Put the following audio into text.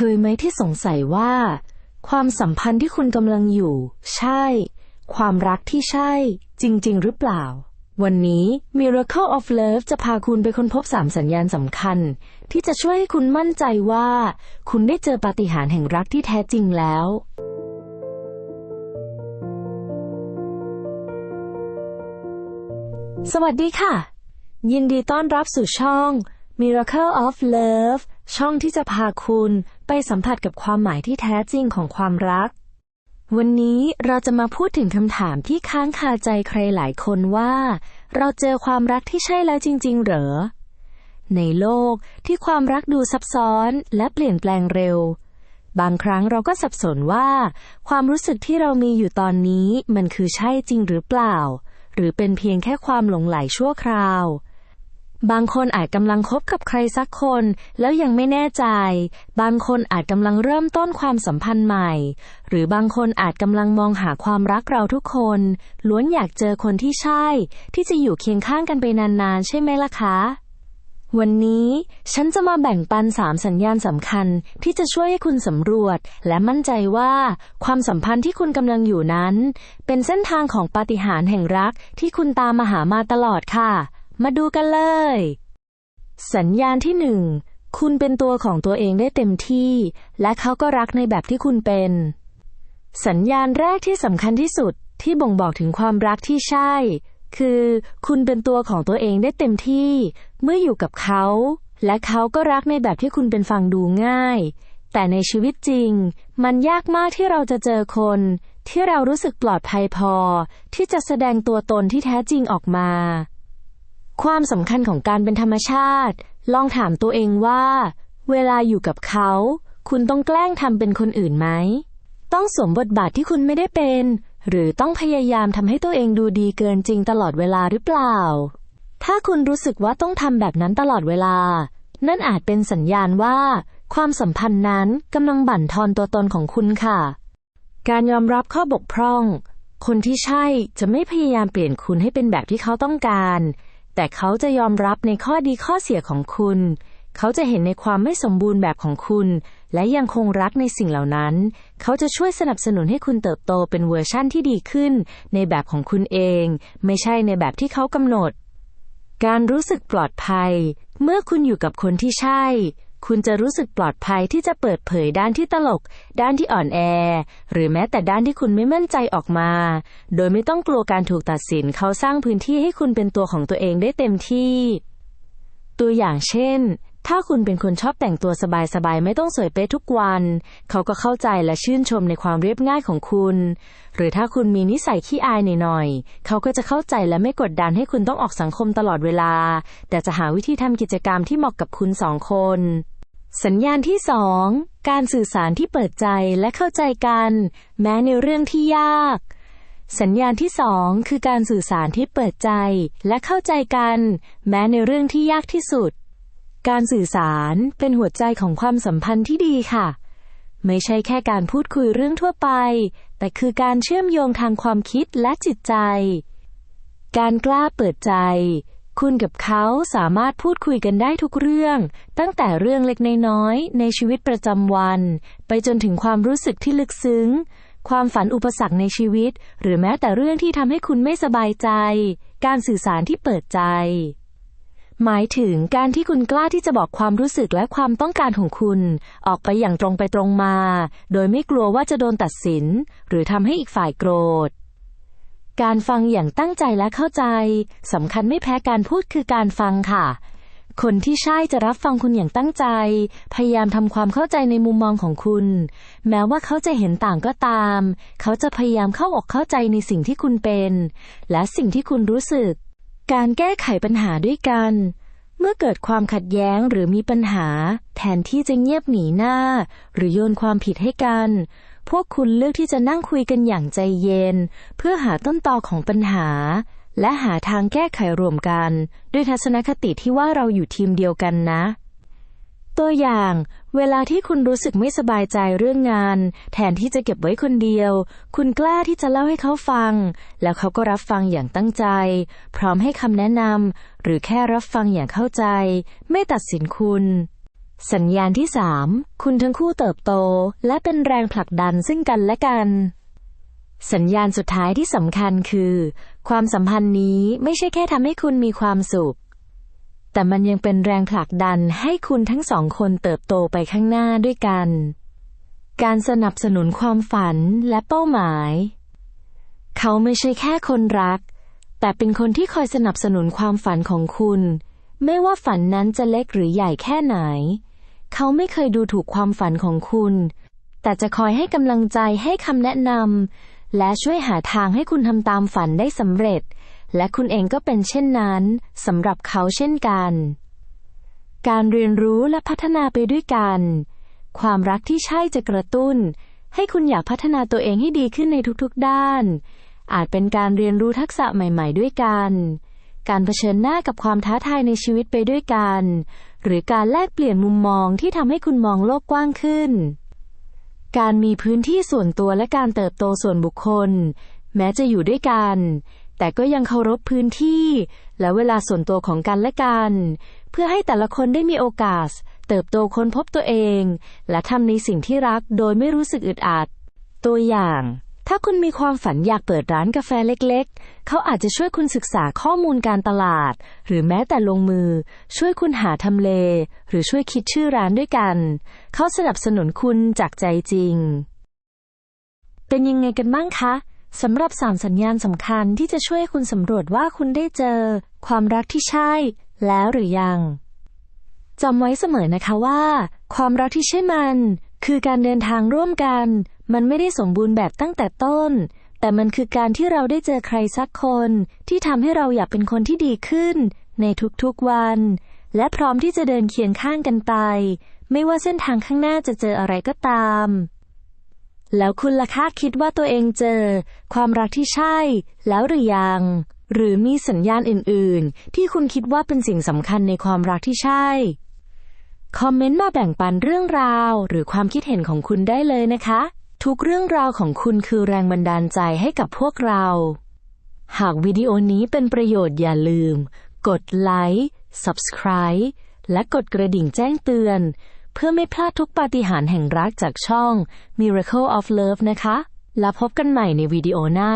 เคยไหมที่สงสัยว่า ความสัมพันธ์ที่คุณกำลังอยู่ ใช่ ความรักที่ใช่ จริง ๆ หรือเปล่า วันนี้ Miracle of Love จะพาคุณไปค้นพบสามสัญญาณสำคัญ ที่จะช่วยให้คุณมั่นใจว่า คุณได้เจอปาฏิหาริย์แห่งรักที่แท้จริงแล้ว สวัสดีค่ะ ยินดีต้อนรับสู่ช่อง Miracle of Love ช่องที่จะพาคุณไปสัมผัสกับความหมายที่แท้จริงของความรัก วันนี้เราจะมาพูดถึงคำถามที่ค้างคาใจใครหลายคนว่า เราเจอความรักที่ใช่แล้วจริง ๆ เหรอ ในโลกที่ความรักดูซับซ้อนและเปลี่ยนแปลงเร็ว บางครั้งเราก็สับสนว่า ความรู้สึกที่เรามีอยู่ตอนนี้มันคือใช่จริงหรือเปล่า หรือเป็นเพียงแค่ความหลงไหลชั่วคราว บางคนอาจกำลังคบกับใครสักคน แล้วยังไม่แน่ใจ บางคนอาจกำลังเริ่มต้นความสัมพันธ์ใหม่ หรือบางคนอาจกำลังมองหาความรักเราทุกคน ล้วนอยากเจอคนที่ใช่ ที่จะอยู่เคียงข้างกันไปนานๆ ใช่ไหมล่ะคะ วันนี้ฉันจะมาแบ่งปันสามสัญญาณสำคัญที่จะช่วยให้คุณสำรวจ และมั่นใจว่า ความสัมพันธ์ที่คุณกำลังอยู่นั้น เป็นเส้นทางของปาฏิหาริย์แห่งรักที่คุณตามมาหามาตลอดค่ะ มาดูกันเลย สัญญาณที่หนึ่ง คุณเป็นตัวของตัวเองได้เต็มที่ และเขาก็รักในแบบที่คุณเป็น สัญญาณแรกที่สำคัญที่สุดที่บ่งบอกถึงความรักที่ใช่ คือ คุณเป็นตัวของตัวเองได้เต็มที่ เมื่ออยู่กับเขา และเขาก็รักในแบบที่คุณเป็นฟังดูง่าย แต่ในชีวิตจริง มันยากมากที่เราจะเจอคน ที่เรารู้สึกปลอดภัยพอ ที่จะแสดงตัวตนที่แท้จริงออกมา ความสำคัญของการเป็นธรรมชาติ ลองถามตัวเองว่า เวลาอยู่กับเขา คุณต้องแกล้งทำเป็นคนอื่นไหม ต้องสวมบทบาทที่คุณไม่ได้เป็น หรือต้องพยายามทำให้ตัวเองดูดีเกินจริงตลอดเวลาหรือเปล่า ถ้าคุณรู้สึกว่าต้องทำแบบนั้นตลอดเวลา นั่นอาจเป็นสัญญาณว่า ความสัมพันธ์นั้นกำลังบั่นทอนตัวตนของคุณค่ะ การยอมรับข้อบกพร่อง คนที่ใช่จะไม่พยายามเปลี่ยนคุณให้เป็นแบบที่เขาต้องการ แต่เขาจะยอมรับในข้อดีข้อเสียของคุณ เขาจะเห็นในความไม่สมบูรณ์แบบของคุณ และยังคงรักในสิ่งเหล่านั้น เขาจะช่วยสนับสนุนให้คุณเติบโตเป็นเวอร์ชั่นที่ดีขึ้น ในแบบของคุณเอง ไม่ใช่ในแบบที่เขากำหนด การรู้สึกปลอดภัย เมื่อคุณอยู่กับคนที่ใช่ คุณจะรู้สึกปลอดภัยที่จะเปิดเผยด้านที่ตลก ด้านที่อ่อนแอ หรือแม้แต่ด้านที่คุณไม่มั่นใจออกมา โดยไม่ต้องกลัวการถูกตัดสินเขาสร้างพื้นที่ให้คุณเป็นตัวของตัวเองได้เต็มที่ ตัวอย่างเช่น ถ้าคุณเป็นคนชอบแต่งตัวสบายๆ ไม่ต้องสวยเป๊ะทุกวัน เขาก็เข้าใจและชื่นชมในความเรียบง่ายของคุณ หรือถ้าคุณมีนิสัยขี้อายหน่อยๆ เขาก็จะเข้าใจและไม่กดดันให้คุณต้องออกสังคมตลอดเวลา แต่จะหาวิธีทำกิจกรรมที่เหมาะกับคุณสองคน สัญญาณที่สองการสื่อสารที่เปิดใจและเข้าใจกัน แม้ในเรื่องที่ยากสัญญาณที่สองคือการสื่อสารที่เปิดใจและเข้าใจกัน แม้ในเรื่องที่ยากที่สุด การสื่อสารเป็นหัวใจของความสัมพันธ์ที่ดีค่ะ ไม่ใช่แค่การพูดคุยเรื่องทั่วไป แต่คือการเชื่อมโยงทางความคิดและจิตใจ การกล้าเปิดใจ คุณกับเขาสามารถพูดคุยกันได้ทุกเรื่อง ตั้งแต่เรื่องเล็กน้อยในชีวิตประจำวัน ไปจนถึงความรู้สึกที่ลึกซึ้ง ความฝันอุปสรรคในชีวิต หรือแม้แต่เรื่องที่ทำให้คุณไม่สบายใจ การสื่อสารที่เปิดใจ หมายถึงการที่คุณกล้าที่จะบอกความรู้สึกและความต้องการของคุณ ออกไปอย่างตรงไปตรงมา โดยไม่กลัวว่าจะโดนตัดสิน หรือทำให้อีกฝ่ายโกรธ การฟังอย่างตั้งใจและเข้าใจสำคัญไม่แพ้การพูดคือการฟังค่ะ คนที่ใช่จะรับฟังคุณอย่างตั้งใจ พยายามทำความเข้าใจในมุมมองของคุณ แม้ว่าเขาจะเห็นต่างก็ตาม เขาจะพยายามเข้าอกเข้าใจในสิ่งที่คุณเป็น และสิ่งที่คุณรู้สึก การแก้ไขปัญหาด้วยกัน เมื่อเกิดความขัดแย้งหรือมีปัญหา แทนที่จะเงียบหนีหน้า หรือโยนความผิดให้กัน พวกคุณเลือกที่จะนั่งคุยกันอย่างใจเย็น เพื่อหาต้นตอของปัญหา และหาทางแก้ไขรวมกัน ด้วยทัศนคติที่ว่าเราอยู่ทีมเดียวกันนะ ตัวอย่าง เวลาที่คุณรู้สึกไม่สบายใจเรื่องงาน แทนที่จะเก็บไว้คนเดียว คุณกล้าที่จะเล่าให้เขาฟัง แล้วเขาก็รับฟังอย่างตั้งใจ พร้อมให้คำแนะนำหรือแค่รับฟังอย่างเข้าใจ ไม่ตัดสินคุณ สัญญาณที่ 3 คุณทั้งคู่เติบโต และเป็นแรงผลักดันซึ่งกันและกันสัญญาณสุดท้ายที่สำคัญคือ ความสัมพันธ์นี้ไม่ใช่แค่ทำให้คุณมีความสุข แต่มันยังเป็นแรงผลักดันให้คุณทั้งสองคนเติบโตไปข้างหน้าด้วยกัน การสนับสนุนความฝันและเป้าหมาย เขาไม่ใช่แค่คนรัก แต่เป็นคนที่คอยสนับสนุนความฝันของคุณ ไม่ว่าฝันนั้นจะเล็กหรือใหญ่แค่ไหน เขาไม่เคยดูถูกความฝันของคุณ แต่จะคอยให้กำลังใจให้คำแนะนำและช่วยหาทางให้คุณทำตามฝันได้สำเร็จ และคุณเองก็เป็นเช่นนั้นสำหรับเขาเช่นกัน การเรียนรู้และพัฒนาไปด้วยกัน ความรักที่ใช่จะกระตุ้น ให้คุณอยากพัฒนาตัวเองให้ดีขึ้นในทุกๆด้าน อาจเป็นการเรียนรู้ทักษะใหม่ ๆ ด้วยกัน การเผชิญหน้ากับความท้าทายในชีวิตไปด้วยกัน หรือการแลกเปลี่ยนมุมมองที่ทำให้คุณมองโลกกว้างขึ้น การมีพื้นที่ส่วนตัวและการเติบโตส่วนบุคคล แม้จะอยู่ด้วยกัน แต่ก็ยังเคารพพื้นที่ และเวลาส่วนตัวของกันและกัน เพื่อให้แต่ละคนได้มีโอกาส เติบโตค้นพบตัวเอง และทำในสิ่งที่รักโดยไม่รู้สึกอึดอัด ตัวอย่าง ถ้าคุณมีความฝันอยากเปิดร้านกาแฟเล็กๆ เขาอาจจะช่วยคุณศึกษาข้อมูลการตลาด หรือแม้แต่ลงมือ ช่วยคุณหาทำเล หรือช่วยคิดชื่อร้านด้วยกัน เขาสนับสนุนคุณจากใจจริง เป็นยังไงกันบ้างคะ สำหรับสามสัญญาณสำคัญที่จะช่วยคุณสำรวจว่าคุณได้เจอ ความรักที่ใช่ แล้วหรือยังจำไว้เสมอนะคะว่า ความรักที่ใช่มัน คือการเดินทางร่วมกัน มันไม่ได้สมบูรณ์แบบตั้งแต่ต้น แต่มันคือการที่เราได้เจอใครสักคน ที่ทำให้เราอยากเป็นคนที่ดีขึ้น ในทุกๆวัน และพร้อมที่จะเดินเคียงข้างกันไป ไม่ว่าเส้นทางข้างหน้าจะเจออะไรก็ตาม แล้วคุณล่ะคะคิดว่าตัวเองเจอ ความรักที่ใช่ แล้วหรือยัง หรือมีสัญญาณอื่น ๆ ที่คุณคิดว่าเป็นสิ่งสำคัญในความรักที่ใช่ คอมเมนต์มาแบ่งปันเรื่องราว หรือความคิดเห็นของคุณได้เลยนะคะ ทุกเรื่องราวของคุณคือแรงบันดาลใจให้กับพวกเรา หากวิดีโอนี้เป็นประโยชน์อย่าลืม กดไลค์ Subscribe และกดกระดิ่งแจ้งเตือน เพื่อไม่พลาดทุกปาฏิหาริย์แห่งรักจากช่อง Miracle of Love นะคะ แล้วพบกันใหม่ในวิดีโอหน้า